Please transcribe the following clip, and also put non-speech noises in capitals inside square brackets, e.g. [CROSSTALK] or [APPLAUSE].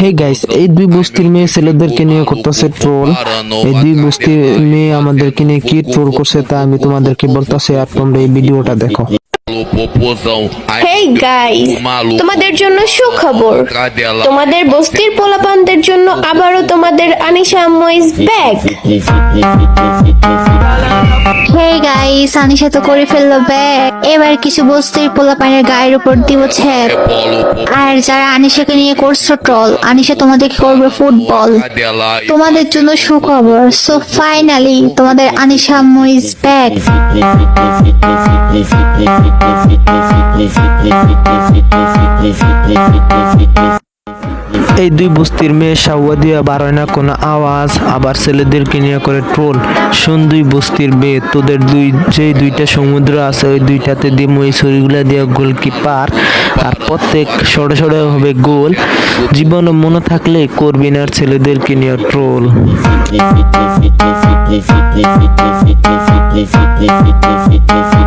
Hey guys এই দুই বস্তির মেয়ে ছেলেদেরকে নিয়ে করতেছে ট্রোল এই দুই বস্তির মেয়ে আমাদেরকে নিয়ে কি ট্রোল করছে তা আমি তোমাদেরকে বলতেছি আর তোমরা এই ভিডিওটা দেখো। হেই গাইস তোমাদের জন্য সুখবর। তোমাদের বস্তির পোলাপানদের জন্য আবারও তোমাদের আনিশা আম্মু ইজ ব্যাক গাইস আনিশা তো করে ফেলল ব্যাগ এবার কিছু বস্তির পোলাপানের গায়ের উপর দিব ছ্যাপ আর যারা আনিশাকে নিয়ে করছ ট্রল আনিশা তোমাদেরকে করবে ফুটবল তোমাদের জন্য সুখবর। সো ফাইনালি তোমাদের আনিশা আম্মু ইজ ব্যাক এই দুই বস্তির মেয়ে সাউয়া দিয়া বাড়ায় না কোনো আওয়াজ, আবার ছেলেদেরকে নিয়ে করে ট্রোল। শোন দুই বস্তির মেয়ে, তোদের দুই, যেই দুইটা সমুদ্র আছে, ওই দুইটাতে দিয়ে মই ছড়িগুলা দিয়ে গোলকিপার আর প্রত্যেক সরে সরে হবে গোল। জীবনে মনে থাকলে করবি না ছেলেদেরকে নিয়ে ট্রোল। [LAUGHS]